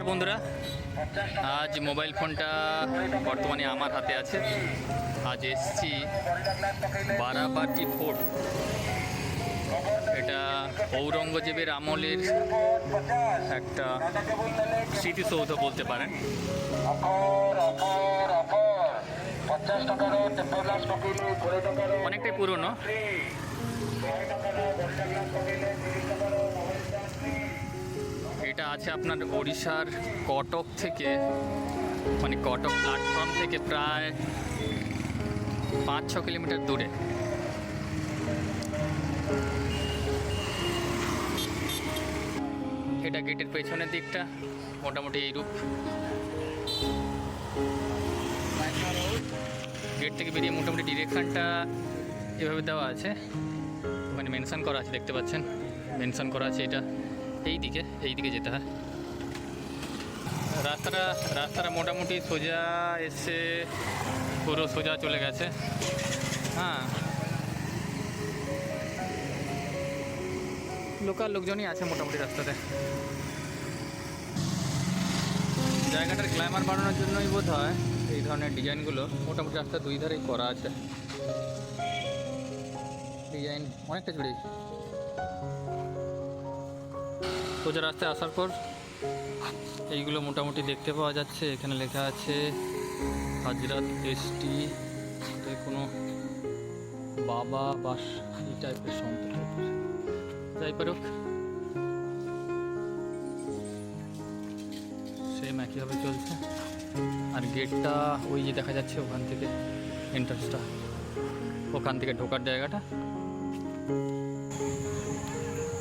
নমস্কার বন্ধুরা। আজ মোবাইল ফোনটা বর্তমানে আমার হাতে আছে। আজ এসছি বারাবাটি ফোর্ট এটা ঔরঙ্গজেবের আমলের একটা স্মৃতিসৌধ বলতে পারেন। অনেকটাই পুরনো। আছে আপনার ওড়িশার কটক থেকে মানে কটক প্ল্যাটফর্ম থেকে প্রায় পাঁচ ছ কিলোমিটার দূরে। এটা গেটের পেছনের দিকটা, মোটামুটি এইরূপ। গেট থেকে বেরিয়ে মোটামুটি ডিরেকশনটা এভাবে দেওয়া আছে, ওখানে মেনশন করা আছে, দেখতে পাচ্ছেন? মেনশন করা আছে এটা। এই দিকে এই দিকে যেতে হয়। রাস্তাটা রাস্তাটা মোটামুটি সোজা এসে পুরো সোজা চলে গেছে। হ্যাঁ। লোকাল লোকজনই আছে মোটামুটি রাস্তাতে। জায়গাটার গ্ল্যামার বাড়ানোর জন্যই বোধ হয় এই ধরনের ডিজাইনগুলো মোটামুটি রাস্তার দুই ধারেই করা আছে। ডিজাইন অনেকটা জুড়েই। সোজা রাস্তায় আসার পর এইগুলো মোটামুটি দেখতে পাওয়া যাচ্ছে। এখানে লেখা আছে, হাজরাত এসটি কোনো বাবা বা এই টাইপের সন্ত টাইপের যাই পারুক সেম একইভাবে চলছে। আর গেটটা ওই যে দেখা যাচ্ছে ওখান থেকে এন্ট্রান্সটা ওখান থেকে ঢোকার জায়গাটা।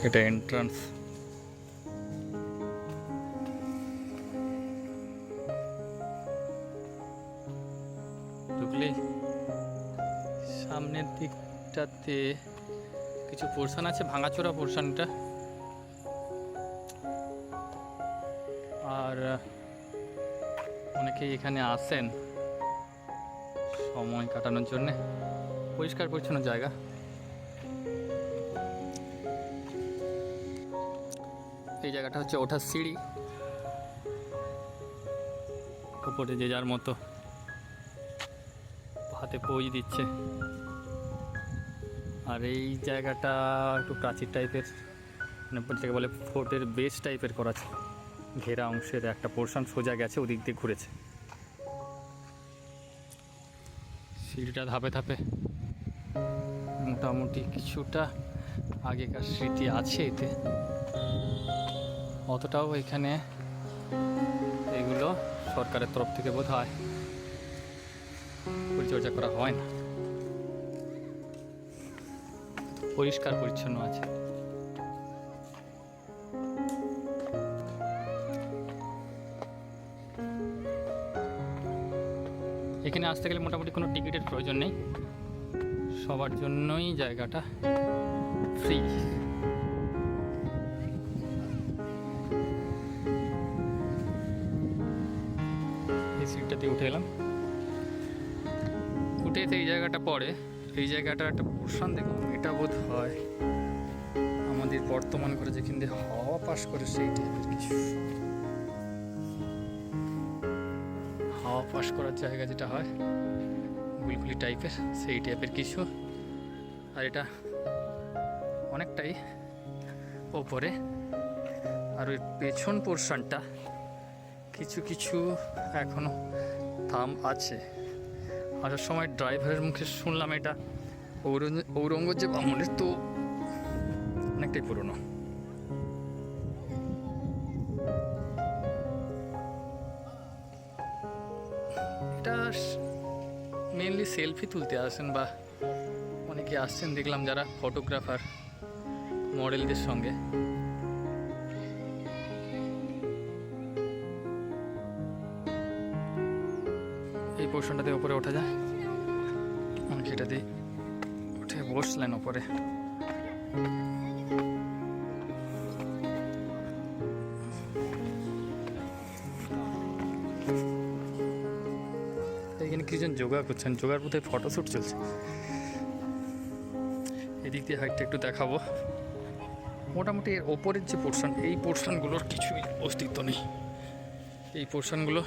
এটা এন্ট্রান্স ঢুকলেই সামনের দিকটাতে কিছু পোর্শন আছে, ভাঙাচোরা পোর্শনটা আর অনেকেই এখানে আসেন সময় কাটানোর জন্যে। পরিষ্কার পরিচ্ছন্ন জায়গা। এই জায়গাটা হচ্ছে ওঠার সিঁড়ি। উপরে যে যার মতো। হাতে পৌঁছ দিচ্ছে। আর এই জায়গাটা একটু প্রাচীর টাইপের মানে যেটাকে বলে ফোর্টের বেস টাইপের করা আছে। ঘেরা অংশের একটা পোর্শন সোজা গেছে, ওদিক দিয়ে ঘুরেছে। সিঁড়িটা ধাপে ধাপে মোটামুটি কিছুটা আগেকার স্মৃতি আছে এতে। অতটাও এখানে এগুলো সরকারের তরফ থেকে বোধ হয় পরিচর্যা করা হয় না। পরিষ্কার পরিচ্ছন্ন আছে। এখানে আসতে গেলে মোটামুটি কোনো টিকিটের প্রয়োজন নেই। সবার জন্যই জায়গাটা ফ্রি এই সিটটাতে উঠে এলাম। উঠে এই জায়গাটা পড়ে। এই জায়গাটার একটা পোর্শন দেখুন, এটা বোধ হয় আমাদের বর্তমান করে যেখান দিয়ে হাওয়া পাস করে সেই টাইপের কিছু। হাওয়া পাস করার জায়গা যেটা হয়, গুলগুলি টাইপের সেই টাইপের কিছু। আর এটা অনেকটাই ওপরে। আর ওই পেছন পোর্শনটা কিছু কিছু এখনও থাম আছে। আসার সময় ড্রাইভারের মুখে শুনলাম এটা। ঔরঙ্গ- ঔরঙ্গজেব আমলের তো অনেকটাই পুরনো। এটা মেনলি সেলফি তুলতে আসেন বা অনেকে আসছেন দেখলাম যারা ফটোগ্রাফার মডেলদের সঙ্গে। এই পোর্শনটাতে ওপরে ওঠা যায়। অনেকে এটা দিয়ে উঠে বসলেন ওপরে এখানে কিছুজন যোগা করছেন, যোগার বোধহয় ফটোশ্যুট চলছে। এদিক দিয়ে হাইটটা একটু দেখাবো। মোটামুটি এর ওপরের যে পোর্শন, এই পোর্শনগুলোর কিছুই অস্তিত্ব নেই। এই পোর্শনগুলো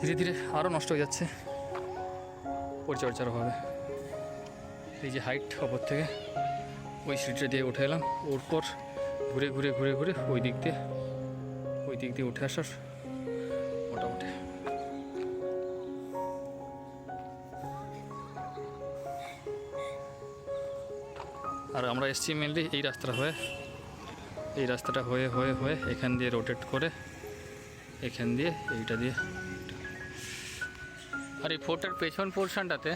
ধীরে ধীরে আরও নষ্ট হয়ে যাচ্ছে। পরিচর্যার অভাবে এই যে হাইট ওপর থেকে, ওই সিটটা দিয়ে উঠে এলাম। ওর পর ঘুরে ঘুরে ঘুরে ঘুরে ওই দিক দিয়ে, ওই দিক দিয়ে উঠে আসার মোটামুটি। আর আমরা এসছি মেনলি এই রাস্তাটা হয়ে, এই রাস্তাটা হয়ে হয়ে হয়ে এখান দিয়ে রোটেট করে, এখান দিয়ে এইটা দিয়ে আর এই ফোর্টের পেছন পোর্শনটাতে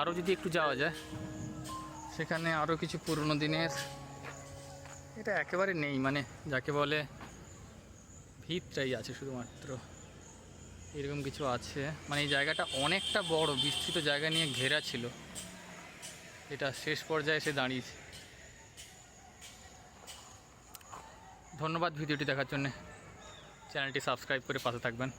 আরও যদি একটু যাওয়া যায়, সেখানে আরও কিছু পুরনো দিনের এটা একেবারে নেই মানে যাকে বলে ভিতটাই আছে শুধুমাত্র। এরকম কিছু আছে। মানে এই জায়গাটা অনেকটা বড়, বিস্তৃত জায়গা নিয়ে ঘেরা ছিল। এটা শেষ পর্যায়ে এসে দাঁড়িয়েছে। ধন্যবাদ ভিডিওটি দেখার জন্যে। চ্যানেলটি সাবস্ক্রাইব করে পাশে থাকবেন।